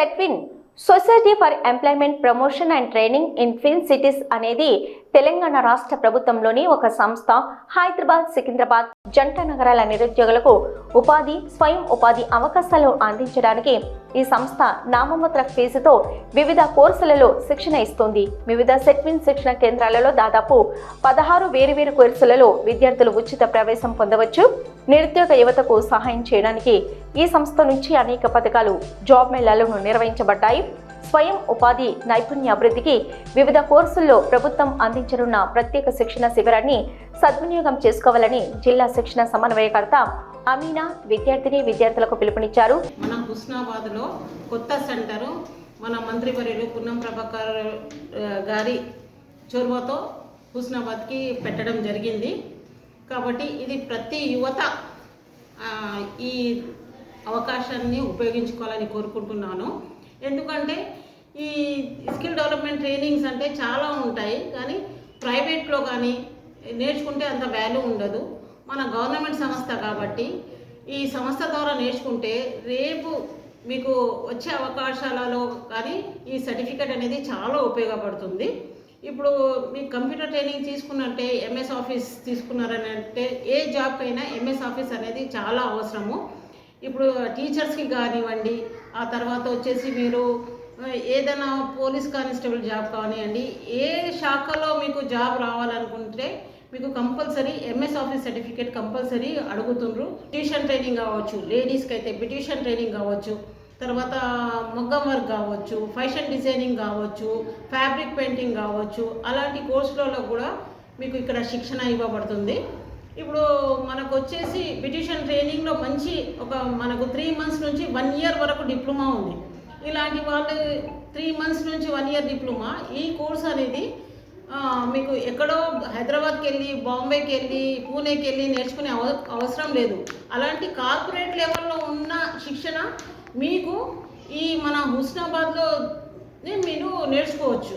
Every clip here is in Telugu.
SETWIN society for employment promotion and training in twin cities అనేది తెలంగాణ రాష్ట్ర ప్రభుత్వంలోని ఒక సంస్థ హైదరాబాద్ సికింద్రాబాద్ జంట నగరాల నిరుద్యోగులకు ఉపాధి స్వయం ఉపాధి అవకాశాలు అందించడానికి ఈ సంస్థ నామమాత్ర ఫీజుతో వివిధ కోర్సులలో శిక్షణ ఇస్తుంది. వివిధ సెట్విన్ శిక్షణ కేంద్రాలలో దాదాపు పదహారు వేరువేరు కోర్సులలో విద్యార్థులు ఉచిత ప్రవేశం పొందవచ్చు. నిరుద్యోగ యువతకు సహాయం చేయడానికి ఈ సంస్థ నుంచి అనేక పథకాలు జాబ్ మేళాలను నిర్వహించబడ్డాయి. స్వయం ఉపాధి నైపుణ్యాభివృద్ధికి వివిధ కోర్సుల్లో ప్రభుత్వం అందించనున్న ప్రత్యేక శిక్షణ శిబిరాన్ని సద్వినియోగం చేసుకోవాలని జిల్లా శిక్షణ సమన్వయకర్త అమీనా విద్యార్థిని విద్యార్థులకు పిలుపునిచ్చారు. మన హుస్నాబాద్లో కొత్త సెంటరు మన మంత్రివర్యులు పున్నం ప్రభాకర్ గారి చొరవతో హుస్నాబాద్కి పెట్టడం జరిగింది. కాబట్టి ఇది ప్రతి యువత ఈ అవకాశాన్ని ఉపయోగించుకోవాలని కోరుకుంటున్నాను. ఎందుకంటే ఈ స్కిల్ డెవలప్మెంట్ ట్రైనింగ్స్ అంటే చాలా ఉంటాయి కానీ ప్రైవేట్లో కానీ నేర్చుకుంటే అంత వాల్యూ ఉండదు. మన గవర్నమెంట్ సంస్థ కాబట్టి ఈ సంస్థ ద్వారా నేర్చుకుంటే రేపు మీకు వచ్చే అవకాశాలలో కానీ ఈ సర్టిఫికేట్ అనేది చాలా ఉపయోగపడుతుంది. ఇప్పుడు మీ కంప్యూటర్ ట్రైనింగ్ తీసుకున్నట్టే ఎంఎస్ ఆఫీస్ తీసుకున్నారని అంటే ఏ జాబ్కైనా ఎంఎస్ ఆఫీస్ అనేది చాలా అవసరము. ఇప్పుడు టీచర్స్కి కానివ్వండి ఆ తర్వాత వచ్చేసి మీరు ఏదైనా పోలీస్ కానిస్టేబుల్ జాబ్ కానివ్వండి ఏ శాఖలో మీకు జాబ్ రావాలనుకుంటే మీకు compulsory MS office certificate compulsory అడుగుతుండ్రు. Tuition training కావచ్చు లేడీస్కి అయితే బ్యూటిషన్ ట్రైనింగ్ కావచ్చు తర్వాత మొగ్గం వర్క్ కావచ్చు ఫ్యాషన్ డిజైనింగ్ కావచ్చు ఫ్యాబ్రిక్ పెయింటింగ్ కావచ్చు అలాంటి కోర్సులలో కూడా మీకు ఇక్కడ శిక్షణ ఇవ్వబడుతుంది. ఇప్పుడు మనకు వచ్చేసి బ్యూటిషన్ ట్రైనింగ్లో మంచి ఒక మనకు త్రీ మంత్స్ నుంచి వన్ ఇయర్ వరకు డిప్లొమా ఉంది. ఇలాంటి వాళ్ళు త్రీ మంత్స్ నుంచి వన్ ఇయర్ డిప్లొమా ఈ కోర్స్ అనేది మీకు ఎక్కడో హైదరాబాద్కి వెళ్ళి బాంబేకి వెళ్ళి పూణేకి వెళ్ళి నేర్చుకునే అవ అవసరం లేదు. అలాంటి కార్పొరేట్ లెవెల్లో ఉన్న శిక్షణ మీకు ఈ మన హుస్నాబాద్లో మీరు నేర్చుకోవచ్చు.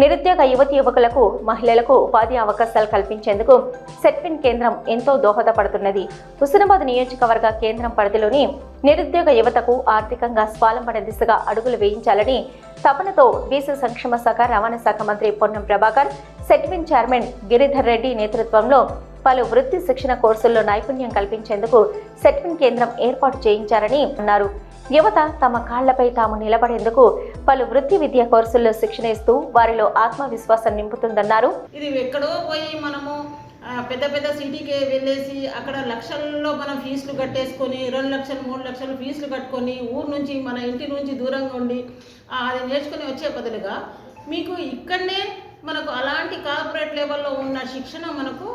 నిరుద్యోగ యువతి యువకులకు మహిళలకు ఉపాధి అవకాశాలు కల్పించేందుకు సెట్విన్ కేంద్రం ఎంతో దోహదపడుతున్నది. హుస్నాబాద్ నియోజకవర్గ కేంద్రం పరిధిలోని నిరుద్యోగ యువతకు ఆర్థికంగా స్వాలంబన దిశగా అడుగులు వేయించాలని తపనతో బీసీ సంక్షేమ శాఖ రవాణా శాఖ మంత్రి పొన్నం ప్రభాకర్ సెట్విన్ చైర్మన్ గిరిధర్ రెడ్డి నేతృత్వంలో పలు వృత్తి శిక్షణ కోర్సుల్లో నైపుణ్యం కల్పించేందుకు సెట్విన్ కేంద్రం ఏర్పాటు చేయించారని అన్నారు. యువత తమ కాళ్ళపై తాము నిలబడేందుకు పలు వృత్తి విద్యా కోర్సుల్లో శిక్షణ ఇస్తూ వారిలో ఆత్మవిశ్వాసం నింపుతుందన్నారు. ఇది ఎక్కడో పోయి మనము పెద్ద పెద్ద సిటీకి వెళ్ళేసి అక్కడ లక్షల్లో మనం ఫీజులు కట్టేసుకొని రెండు లక్షలు మూడు లక్షలు ఫీజులు కట్టుకొని ఊరు నుంచి మన ఇంటి నుంచి దూరంగా ఉండి అది నేర్చుకుని వచ్చే బదులుగా మీకు ఇక్కడనే మనకు అలాంటి కార్పొరేట్ లెవెల్లో ఉన్న శిక్షణ మనకు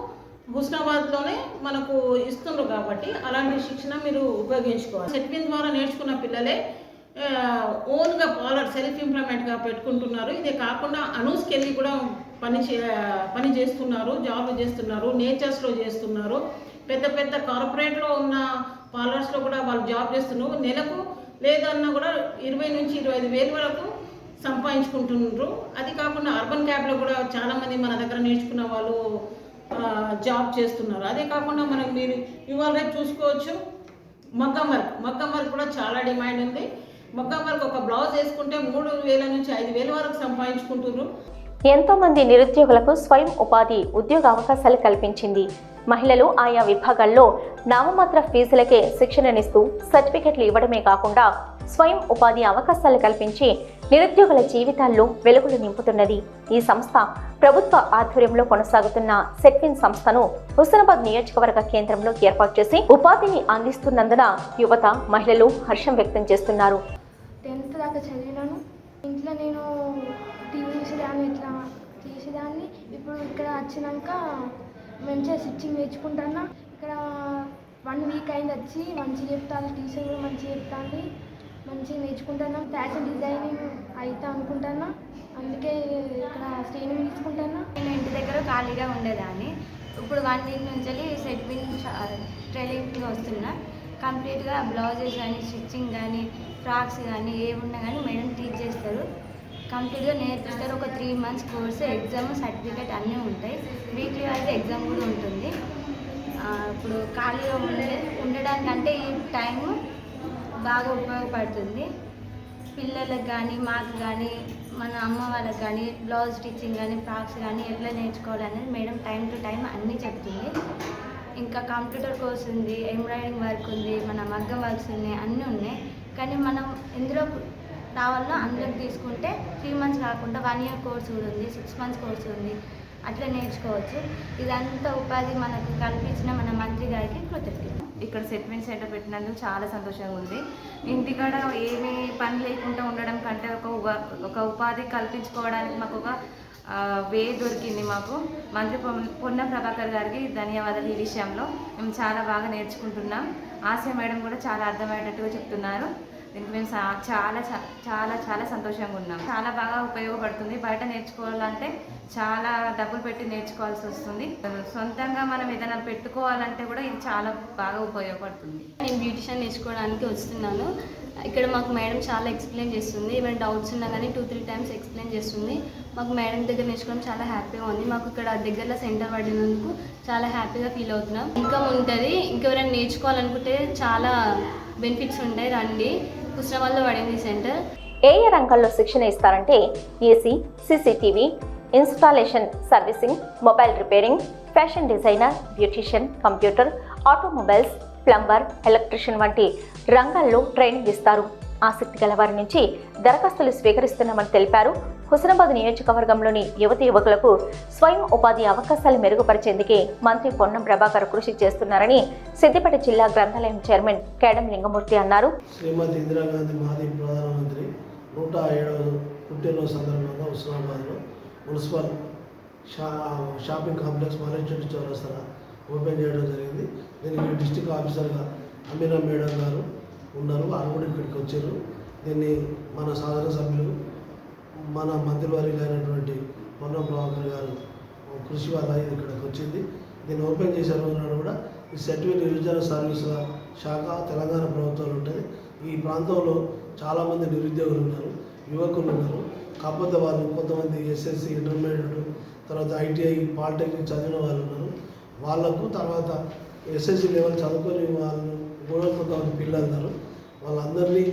హుస్నాబాద్లోనే మనకు ఇస్తుండ్రు కాబట్టి అలాంటి శిక్షణ మీరు ఉపయోగించుకోవాలి. సెట్విన్ ద్వారా నేర్చుకున్న పిల్లలే ఓన్గా పాలర్ సెల్ఫ్ ఎంప్లాయ్మెంట్గా పెట్టుకుంటున్నారు. ఇదే కాకుండా అనూస్కి వెళ్ళి కూడా పని చే పని చేస్తున్నారు జాబ్ చేస్తున్నారు నేచర్స్లో చేస్తున్నారు. పెద్ద పెద్ద కార్పొరేట్లో ఉన్న పార్లర్స్లో కూడా వాళ్ళు జాబ్ చేస్తున్నారు. నెలకు లేదన్నా కూడా ఇరవై నుంచి ఇరవై ఐదు వేలు వరకు సంపాదించుకుంటున్నారు. అది కాకుండా అర్బన్ క్యాబ్లో కూడా చాలామంది మన దగ్గర నేర్చుకున్న వాళ్ళు జాబ్ చేస్తున్నారు. అదే కాకుండా మనకు మీరు ఇవాళ రేపు చూసుకోవచ్చు మగ్గం వర్క్. మగ్గం వర్క్ కూడా చాలా డిమాండ్ ఉంది. మగ్గం వర్క్ ఒక బ్లౌజ్ వేసుకుంటే మూడు వేల నుంచి ఐదు వేల వరకు సంపాదించుకుంటున్నారు. ఎంతోమంది నిరుద్యోగులకు స్వయం ఉపాధి ఉద్యోగ అవకాశాలు కల్పించింది. మహిళలు ఆయా విభాగాల్లో నామమాత్ర ఫీజులకే శిక్షణనిస్తూ సర్టిఫికెట్లు ఇవ్వడమే కాకుండా స్వయం ఉపాధి అవకాశాలు కల్పించి నిరుద్యోగుల జీవితాల్లో వెలుగులు నింపుతున్నది ఈ సంస్థ. ప్రభుత్వ ఆధ్వర్యంలో కొనసాగుతున్న సెట్విన్ సంస్థను హుస్నాబాద్ నియోజకవర్గ కేంద్రంలో ఏర్పాటు చేసి ఉపాధిని అందిస్తున్నందున యువత మహిళలు హర్షం వ్యక్తం చేస్తున్నారు. టెన్త్ దాకా చదివినాను. ఇంట్లో నేను టీవీ చూసేదాన్ని ఇట్లా చేసేదాన్ని. ఇప్పుడు ఇక్కడ వచ్చినాక మంచిగా స్టిచ్చింగ్ నేర్చుకుంటాను ఇక్కడ వన్ వీక్ అయింది వచ్చి మంచిగా చెప్తాను టీచర్ కూడా మంచిగా చెప్తాను మంచిగా నేర్చుకుంటాను? ఫ్యాషన్ డిజైనింగ్ అవుతా అనుకుంటాను? అందుకే ఇక్కడ ట్రైనింగ్ తీసుకుంటాను? నేను ఇంటి దగ్గర ఖాళీగా ఉండేదాన్ని. ఇప్పుడు వన్ వీక్ నుంచి సెట్విన్ ట్రైనింగ్కి వస్తున్నా. కంప్లీట్గా బ్లౌజెస్ కానీ స్టిచ్చింగ్ కానీ ఫ్రాక్స్ కానీ ఏమున్నా కానీ మేడం టీచ్ చేస్తారు. కంప్లీట్గా నేర్పిస్తారు. ఒక three months course exam certificate అన్నీ ఉంటాయి. వీక్లీ వైజ్ ఎగ్జామ్ కూడా ఉంటుంది. ఇప్పుడు ఖాళీగా ఉండే ఉండడానికంటే ఈ టైము బాగా ఉపయోగపడుతుంది. పిల్లలకు కానీ మాకు కానీ మన అమ్మ వాళ్ళకి కానీ బ్లౌజ్ స్టిచ్చింగ్ కానీ ఫ్రాక్స్ కానీ ఎట్లా నేర్చుకోవాలనేది మేడం టైం టు టైం అన్నీ చెప్తుంది. ఇంకా కంప్యూటర్ కోర్స్ ఉంది ఎంబ్రాయిడింగ్ వర్క్ ఉంది మన మగ్గం వర్క్స్ ఉన్నాయి అన్నీ ఉన్నాయి. కానీ మనం ఎందులో రావాలో అందులోకి తీసుకుంటే త్రీ మంత్స్ కాకుండా వన్ ఇయర్ కోర్స్ కూడా ఉంది సిక్స్ మంత్స్ కోర్స్ ఉంది. అట్లా నేర్చుకోవచ్చు. ఇదంతా ఉపాధి మనకు కల్పించిన మన మంత్రి గారికి కృతజ్ఞత ఇక్కడ సెట్మెంట్ సెంటర్ పెట్టినందుకు చాలా సంతోషంగా ఉంది. ఇంటికాడ ఏమీ పని లేకుండా ఉండడం కంటే ఒక ఒక ఉపాధి కల్పించుకోవడానికి మాకు ఒక వే దొరికింది మాకు. మంత్రి పొన్న ప్రభాకర్ గారికి ధన్యవాదాలు ఈ విషయంలో. మేము చాలా బాగా నేర్చుకుంటున్నాం. ఆశయ మేడం కూడా చాలా అర్థమయ్యేటట్టుగా చెప్తున్నారు. దీనికి మేము చాలా చాలా చాలా సంతోషంగా ఉన్నాం. చాలా బాగా ఉపయోగపడుతుంది. బయట నేర్చుకోవాలంటే చాలా డబ్బులు పెట్టి నేర్చుకోవాల్సి వస్తుంది. సొంతంగా మనం ఏదైనా పెట్టుకోవాలంటే కూడా ఇది చాలా బాగా ఉపయోగపడుతుంది. నేను బ్యూటిషియన్ నేర్చుకోవడానికి వస్తున్నాను. ఇక్కడ మాకు మేడం చాలా ఎక్స్ప్లెయిన్ చేస్తుంది. ఏమైనా డౌట్స్ ఉన్నా కానీ టూ త్రీ టైమ్స్ ఎక్స్ప్లెయిన్ చేస్తుంది. మాకు మేడం దగ్గర నేర్చుకోవడం చాలా హ్యాపీగా ఉంది. మాకు ఇక్కడ దగ్గరలో సెంటర్ పడినందుకు చాలా హ్యాపీగా ఫీల్ అవుతున్నాం. ఇన్కమ్ ఉంటుంది. ఇంకెవరైనా నేర్చుకోవాలనుకుంటే చాలా బెనిఫిట్స్ ఉంటాయి. రండి. హుస్నాబాద్లో పడింది సెంటర్. ఏ ఏ రంగాల్లో శిక్షణ ఇస్తారంటే AC CCTV installation servicing mobile repairing fashion designer beautician computer automobiles plumber electrician వంటి రంగాల్లో ట్రైనింగ్ ఇస్తారు. ఆసక్తి గల వారి నుంచి దరఖాస్తులు స్వీకరిస్తున్నామని తెలిపారు. హుస్నాబాద్ నియోజకవర్గంలోని యువతి యువకులకు స్వయం ఉపాధి అవకాశాలు మెరుగుపరిచేందుకే మంత్రి పొన్నం ప్రభాకర్ కృషి చేస్తున్నారని సిద్దిపేట జిల్లా గ్రంథాలయం చైర్మన్ కేడం లింగమూర్తి అన్నారు. శ్రీమతి ఇందిరాగాంధీ మాజీ ప్రధానమంత్రి నూట ఏడవ పుట్టినరోజు సందర్భంగా హుస్నాబాద్లో మున్సిపల్ షా షాపింగ్ కాంప్లెక్స్ మారేచెట్టు చౌరస్తర ఓపెన్ చేయడం జరిగింది. దీనికి డిస్టిక్ ఆఫీసర్గా అమీరా మేడం గారు ఉన్నారు. వారు కూడా ఇక్కడికి వచ్చారు. దీన్ని మన సాధారణ సభ్యులు మన మంత్రివర్యులు అయినటువంటి పొన్నం ప్రభాకర్ గారు కృషి వల్ల ఇది ఇక్కడికి వచ్చింది. దీన్ని ఓపెన్ చేసే రోజున కూడా. ఈ సెట్వి నిరుద్యోగ సర్వీసుల శాఖ తెలంగాణ ప్రభుత్వాలు ఉంటుంది. ఈ ప్రాంతంలో చాలామంది నిరుద్యోగులు ఉన్నారు యువకులు ఉన్నారు. కాకపోతే వాళ్ళు కొంతమంది ఎస్ఎస్సి ఇంటర్మీడియట్ తర్వాత ఐటీఐ పాలిటెక్నిక్ చదివిన వాళ్ళు ఉన్నారు. వాళ్ళకు తర్వాత ఎస్ఎస్సి లెవెల్ చదువుకొని వాళ్ళు కూడా పిల్లలందరూ పిల్లలు వాళ్ళందరినీ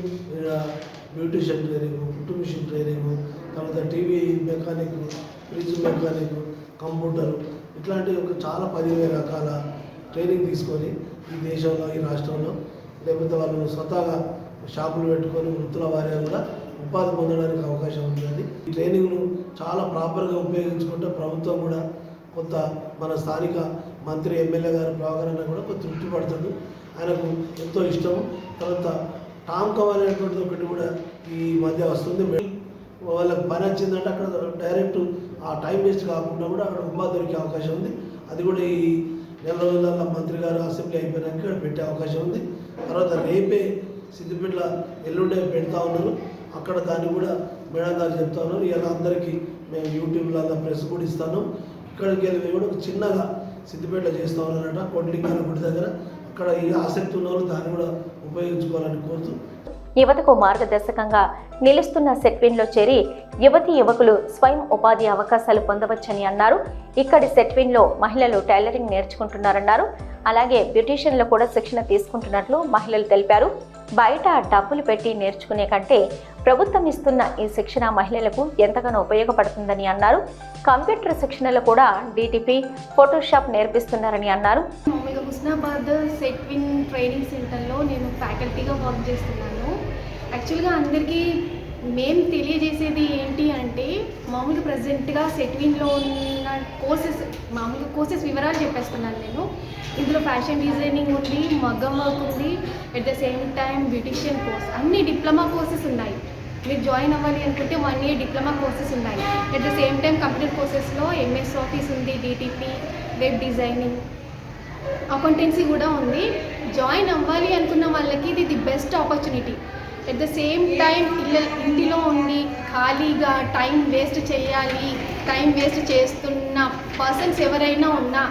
బ్యూటిషియన్ ట్రైనింగ్ కుట్టు మిషన్ ట్రైనింగ్ తర్వాత TV mechanic fridge mechanic computer ఇట్లాంటి ఒక చాలా పదివేల రకాల ట్రైనింగ్ తీసుకొని ఈ దేశంలో ఈ రాష్ట్రంలో లేకపోతే వాళ్ళు స్వతహాగా షాపులు పెట్టుకొని వృత్తుల వారిగా కూడా ఉపాధి పొందడానికి అవకాశం ఉంటుంది. ఈ ట్రైనింగ్ను చాలా ప్రాపర్గా ఉపయోగించుకుంటే ప్రభుత్వం కూడా కొంత మన స్థానిక మంత్రి ఎమ్మెల్యే గారు ప్రభాకరణ కూడా కొంచెం తృప్తి పడుతుంది ఆయనకు ఎంతో ఇష్టం తర్వాత టామ్ కవ్ అనేటువంటిది ఒకటి కూడా ఈ మధ్య వస్తుంది. వాళ్ళకి పని వచ్చిందంటే అక్కడ డైరెక్ట్ ఆ టైం వేస్ట్ కాకుండా కూడా అక్కడ ఉమ్మా దొరికే అవకాశం ఉంది. అది కూడా ఈ నెల రోజులలో మంత్రి గారు అసెంబ్లీ అయిపోయినాక ఇక్కడ పెట్టే అవకాశం ఉంది. తర్వాత రేపే సిద్దిపేటలో ఎల్లుండే పెడతా ఉన్నారు. అక్కడ దాన్ని కూడా మేడం గారు చెప్తా ఉన్నారు. ఇలా అందరికీ మేము యూట్యూబ్లలో ప్రెస్ కూడా ఇస్తాను. ఇక్కడికి వెళ్ళి కూడా ఒక చిన్నగా సిద్దిపేటలో చేస్తూ ఉన్నారట కొట్లింగాల గుడి దగ్గర. అక్కడ ఈ ఆసక్తి ఉన్న వాళ్ళు దాన్ని కూడా ఉపయోగించుకోవాలని కోరుతూ. యువతకు మార్గదర్శకంగా నిలుస్తున్న సెట్విన్లో చేరి యువతి యువకులు స్వయం ఉపాధి అవకాశాలు పొందవచ్చని అన్నారు. ఇక్కడి సెట్విన్లో మహిళలు టైలరింగ్ నేర్చుకుంటున్నారన్నారు. అలాగే బ్యూటీషియన్లు కూడా శిక్షణ తీసుకుంటున్నట్లు మహిళలు తెలిపారు. బయట డబ్బులు పెట్టి నేర్చుకునే కంటే ప్రభుత్వం ఇస్తున్న ఈ శిక్షణ మహిళలకు ఎంతగానో ఉపయోగపడుతుందని అన్నారు. కంప్యూటర్ శిక్షణలో కూడా డీటీపీ ఫోటోషాప్ నేర్పిస్తున్నారని అన్నారు. హుస్నాబాద్ సెట్విన్ ట్రైనింగ్ సెంటర్లో నేను ఫ్యాకల్టీగా వర్క్ చేస్తున్నాను. యాక్చువల్గా అందరికీ మేము తెలియజేసేది ఏంటి అంటే మామూలు ప్రజెంట్గా సెట్విన్లో ఉన్న కోర్సెస్ మామూలు కోర్సెస్ వివరాలు చెప్పేస్తున్నాను నేను. ఇందులో ఫ్యాషన్ డిజైనింగ్ ఉంది మగ్గం వర్క్ ఉంది at the same time beautician course. అన్ని డిప్లొమా కోర్సెస్ ఉన్నాయి. మీరు జాయిన్ అవ్వాలి అనుకుంటే వన్ ఇయర్ డిప్లొమా కోర్సెస్ ఉన్నాయి. At the same time computer కోర్సెస్లో MS office ఉంది డిటిపి వెబ్ డిజైనింగ్ అకౌంటెన్సీ కూడా ఉంది. జాయిన్ అవ్వాలి అనుకున్న వాళ్ళకి ఇది the best opportunity. At the same time ఇళ్ళ ఇంటిలో ఉండి ఖాళీగా టైం వేస్ట్ చేయాలి టైం వేస్ట్ చేస్తున్న పర్సన్స్ ఎవరైనా ఉన్నా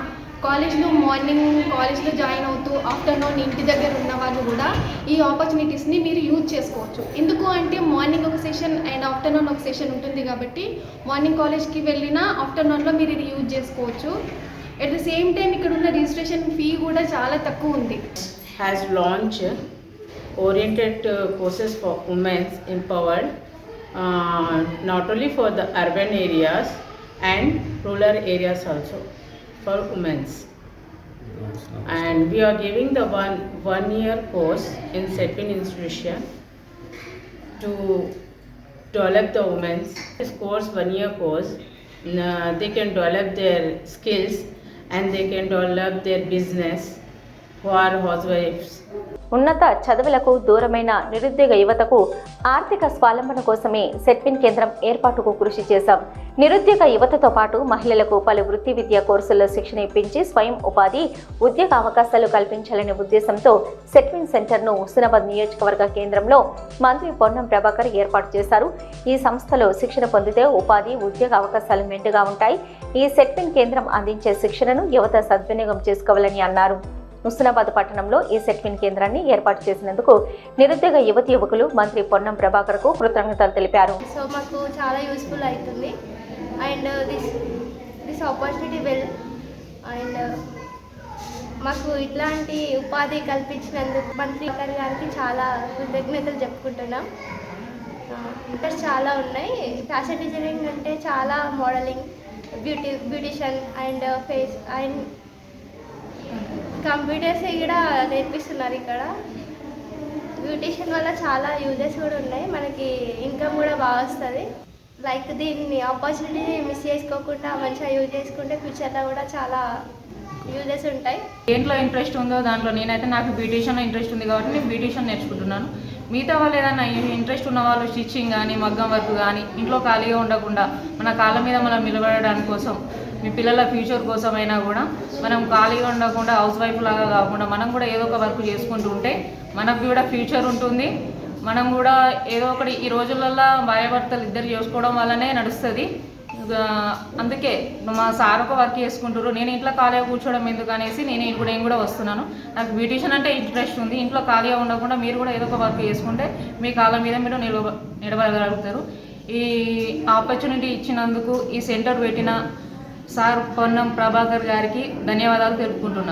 కాలేజ్లో మార్నింగ్ కాలేజ్లో జాయిన్ అవుతూ ఆఫ్టర్నూన్ ఇంటి దగ్గర ఉన్న వాళ్ళు కూడా ఈ ఆపర్చునిటీస్ని మీరు యూజ్ చేసుకోవచ్చు. ఎందుకు అంటే మార్నింగ్ ఒక సెషన్ అండ్ ఆఫ్టర్నూన్ ఒక సెషన్ ఉంటుంది కాబట్టి మార్నింగ్ కాలేజ్కి వెళ్ళినా ఆఫ్టర్నూన్లో మీరు ఇది యూజ్ చేసుకోవచ్చు. ఎట్ ద సేమ్ టైం ఇక్కడ ఉన్న రిజిస్ట్రేషన్ ఫీ కూడా చాలా తక్కువ ఉంది. Has launch oriented uh, courses for women empowered, uh, not only for the urban areas and rural areas also for women's. And we are giving the one one year course in Setpin institution to develop the women's. This course, one year course, uh, they can develop their skills and they can develop their business who are housewives. ఉన్నత చదువులకు దూరమైన నిరుద్యోగ యువతకు ఆర్థిక స్వావలంబన కోసమే సెట్విన్ కేంద్రం ఏర్పాటుకు కృషి చేశాం. నిరుద్యోగ యువతతో పాటు మహిళలకు పలు వృత్తి విద్యా కోర్సుల్లో శిక్షణ ఇప్పించి స్వయం ఉపాధి ఉద్యోగ అవకాశాలు కల్పించాలనే ఉద్దేశంతో సెట్విన్ సెంటర్ను హుస్నాబాద్ నియోజకవర్గ కేంద్రంలో మంత్రి పొన్నం ప్రభాకర్ ఏర్పాటు చేశారు. ఈ సంస్థలో శిక్షణ పొందితే ఉపాధి ఉద్యోగ అవకాశాలు మెండుగా ఉంటాయి. ఈ సెట్విన్ కేంద్రం అందించే శిక్షణను యువత సద్వినియోగం చేసుకోవాలని అన్నారు. హుస్నాబాద్ పట్టణంలో ఈ సెట్విన్ కేంద్రాన్ని ఏర్పాటు చేసినందుకు నిరుద్యోగ యువతి యువకులు మంత్రి పొన్నం ప్రభాకర్కు కృతజ్ఞతలు తెలిపారు. సో మాకు చాలా యూస్ఫుల్ అవుతుంది and this this opportunity well and మాకు ఇట్లాంటి ఉపాధి కల్పించినందుకు మంత్రి గారికి చాలా కృతజ్ఞతలు చెప్పుకుంటున్నాం. Uh, ఇంకా చాలా ఉన్నాయి. ఫ్యాషన్ డిజైనింగ్ అంటే చాలా modelling beauty beautician and face and computers కూడా నేర్పిస్తున్నారు ఇక్కడ. బ్యూటిషియన్ వల్ల చాలా యూజెస్ కూడా ఉన్నాయి. మనకి ఇన్కమ్ కూడా బాగా వస్తుంది. లైక్ దీన్ని ఆపర్చునిటీ మిస్ చేసుకోకుండా మంచిగా యూజ్ చేసుకుంటే ఫ్యూచర్లో కూడా చాలా యూజెస్ ఉంటాయి. దేంట్లో ఇంట్రెస్ట్ ఉందో దాంట్లో నేనైతే నాకు బ్యూటీషియన్లో ఇంట్రెస్ట్ ఉంది కాబట్టి నేను బ్యూటీషియన్ నేర్చుకుంటున్నాను. మిగతా వాళ్ళు ఏదైనా ఇంట్రెస్ట్ ఉన్న వాళ్ళు స్టిచ్చింగ్ కానీ మగ్గం వర్క్ కానీ ఇంట్లో ఖాళీగా ఉండకుండా మన కాళ్ళ మీద మనం నిలబడడానికి కోసం మీ పిల్లల ఫ్యూచర్ కోసమైనా కూడా మనం ఖాళీగా ఉండకుండా హౌస్ వైఫ్ లాగా కాకుండా మనం కూడా ఏదో ఒక వర్క్ చేసుకుంటూ ఉంటే మనకు కూడా ఫ్యూచర్ ఉంటుంది. మనం కూడా ఏదో ఒకటి ఈ రోజులలో భార్యాభర్తలు ఇద్దరు చేసుకోవడం వల్లనే నడుస్తుంది. అందుకే మా సార్ ఒక వర్క్ చేసుకుంటారు నేను ఇంట్లో ఖాళీగా కూర్చోవడం ఎందుకు అనేసి నేను ఇప్పుడు నేను కూడా వస్తున్నాను. నాకు బ్యూటిషియన్ అంటే ఇంట్రెస్ట్ ఉంది. ఇంట్లో ఖాళీగా ఉండకుండా మీరు కూడా ఏదో ఒక వర్క్ చేసుకుంటే మీ కాళ్ళ మీద మీరు నిలబ నిలబడగలుగుతారు. ఈ ఆపర్చునిటీ ఇచ్చినందుకు ఈ సెంటర్ పెట్టిన సార్ పొన్నం ప్రభాకర్ గారికి ధన్యవాదాలు తెలుపుకుంటున్నాం.